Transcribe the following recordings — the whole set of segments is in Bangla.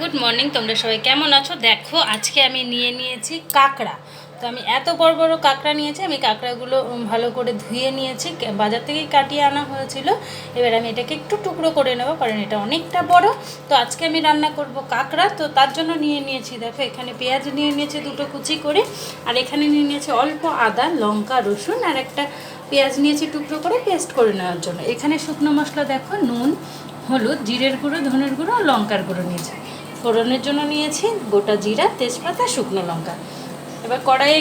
গুড মর্নিং, তোমরা সবাই কেমন আছো? দেখো, আজকে আমি নিয়ে নিয়েছি কাঁকড়া। তো আমি এত বড় বড় কাঁকড়া নিয়েছি, আমি কাঁকড়াগুলো ভালো করে ধুয়ে নিয়েছি বাজার থেকেই কাটিয়ে আনা হয়েছিল। এবার আমি এটাকে একটু টুকরো করে নেব, কারণ এটা অনেকটা বড়। তো আজকে আমি রান্না করব কাঁকড়া। তো তার জন্য নিয়ে নিয়েছি, দেখো, এখানে পেঁয়াজ নিয়ে নিয়েছি দুটো কুচি করে, আর এখানে নিয়ে নিয়েছি অল্প আদা, লঙ্কা, রসুন, আর একটা পেঁয়াজ নিয়েছি টুকরো করে পেস্ট করে নেওয়ার জন্য। এখানে শুকনো মশলা, দেখো, নুন, হলুদ, জিরের গুঁড়ো, ধনের গুঁড়ো, লঙ্কার গুঁড়ো নিয়েছি। ফোড়নের জন্য নিয়েছি গোটা জিরা, তেজপাতা, শুকনো লঙ্কা। এবার কড়াই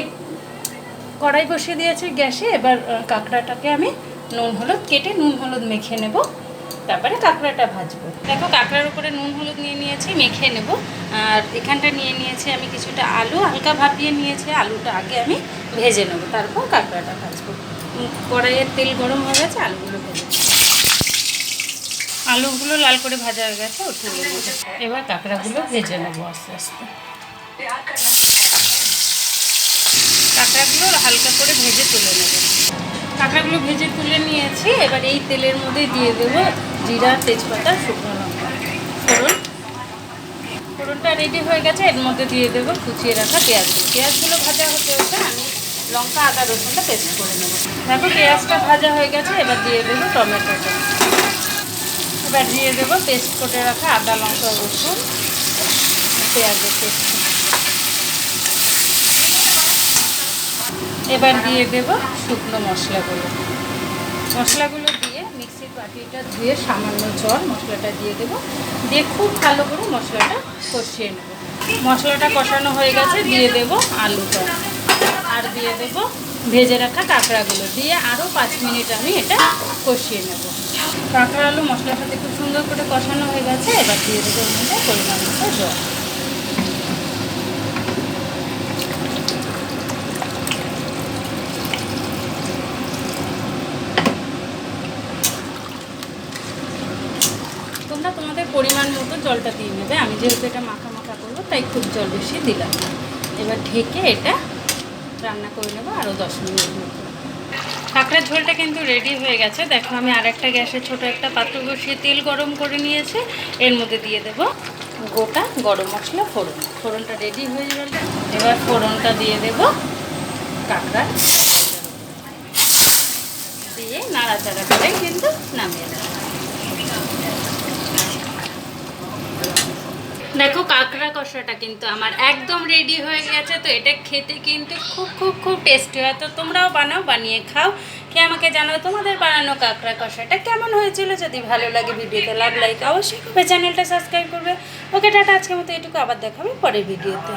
কড়াই বসিয়ে দিয়েছি গ্যাসে। এবার কাঁকড়াটাকে আমি নুন হলুদ কেটে নুন হলুদ মেখে নেব। তারপরে কাঁকড়াটা ভাজবো। দেখো, কাঁকড়ার উপরে নুন হলুদ নিয়ে নিয়েছি, মেখে নেব। আর এখানটা নিয়ে নিয়েছি আমি কিছুটা আলু, হালকা ভাপিয়ে নিয়েছি। আলুটা আগে আমি ভেজে নেব। তারপর কাঁকড়াটা ভাজবো। কড়াইয়ের তেল গরম হয়ে গেছে, আলুগুলো ভেজে। আলুগুলো লাল করে ভাজা হয়ে গেছে তুলে নেব। এবার কাঁকড়াগুলো ভেজে নেব আস্তে আস্তে। কাঁকড়াগুলো হালকা করে ভেজে তুলে নেব। কাঁকড়াগুলো ভেজে তুলে নিয়েছি, এবার এই তেলের মধ্যে দিয়ে দেবো জিরা, তেজপাতা, শুকনো লঙ্কা। ফোড়ন। ফোড়নটা রেডি হয়ে গেছে, এর মধ্যে দিয়ে দেবো কুচিয়ে রাখা পেঁয়াজগুলো। পেঁয়াজগুলো ভাজা হতে হতে আমি লঙ্কা, আদা, রসুনটা পেস্ট করে নেব। দেখো পেঁয়াজটা ভাজা হয়ে গেছে, এবার দিয়ে দেবো টমেটোটা। এবার দিয়ে দেবো, পেস্ট করে রাখা আদা, লঙ্কা, রসুন, পেঁয়াজের পেস্ট। এবার দিয়ে দেব শুকনো মশলাগুলো। মশলাগুলো দিয়ে মিক্সির বাটিটা ধুয়ে সামান্য জল মশলাটা দিয়ে দেব। দিয়ে খুব ভালো করে মশলাটা কষিয়ে নেব। মশলাটা কষানো হয়ে গেছে, দিয়ে দেব আলুটা। আর দিয়ে দেব ভেজে রাখা কাঁকড়াগুলো। দিয়ে আরও পাঁচ মিনিট আমি এটা কষিয়ে নেব। কাঁকড়া আলু মশলার সাথে খুব সুন্দর করে কষানো হয়ে গেছে, এবার দিয়ে দেবো মধ্যে পরিমাণ মতো জল। তোমরা তোমাদের পরিমাণ মতো জলটা দিয়ে নেবে। আমি যেহেতু এটা মাখা মাখা করব, তাই খুব জল বেশি দিলাম এবার ঢেকে এটা রান্না করে নেব আরও দশ মিনিট মতো। কাঁকড়ার ঝোলটা কিন্তু রেডি হয়ে গেছে। দেখো আমি আরেকটা গ্যাসে ছোট একটা পাত্র বসিয়ে তেল গরম করে নিয়েছি। এর মধ্যে দিয়ে দেব গোটা গরম মশলা ফোড়ন। ফোড়নটা রেডি হয়ে গেল এবার ফোড়নটা দিয়ে দেব কাঁকড়ার দিয়ে নাড়াচাড়া করে কিন্তু নামিয়ে দেবো দেখো কাঁকড়া কষাটা কিন্তু আমার একদম রেডি হয়ে গেছে, তো এটা খেতে কিন্তু খুব খুব খুব টেস্টি হয়। তো তোমরাও বানাও, বানিয়ে খাও। খেয়ে আমাকে জানাও তোমাদের বানানো কাঁকড়া কষাটা কেমন হয়েছিল? যদি ভালো লাগে ভিডিওতে লাভ লাইক অবশ্যই করবে চ্যানেলটা সাবস্ক্রাইব করবে। ওকে, টাটা, আজকের মতো এটুকু আবার দেখাবে পরের ভিডিওতে।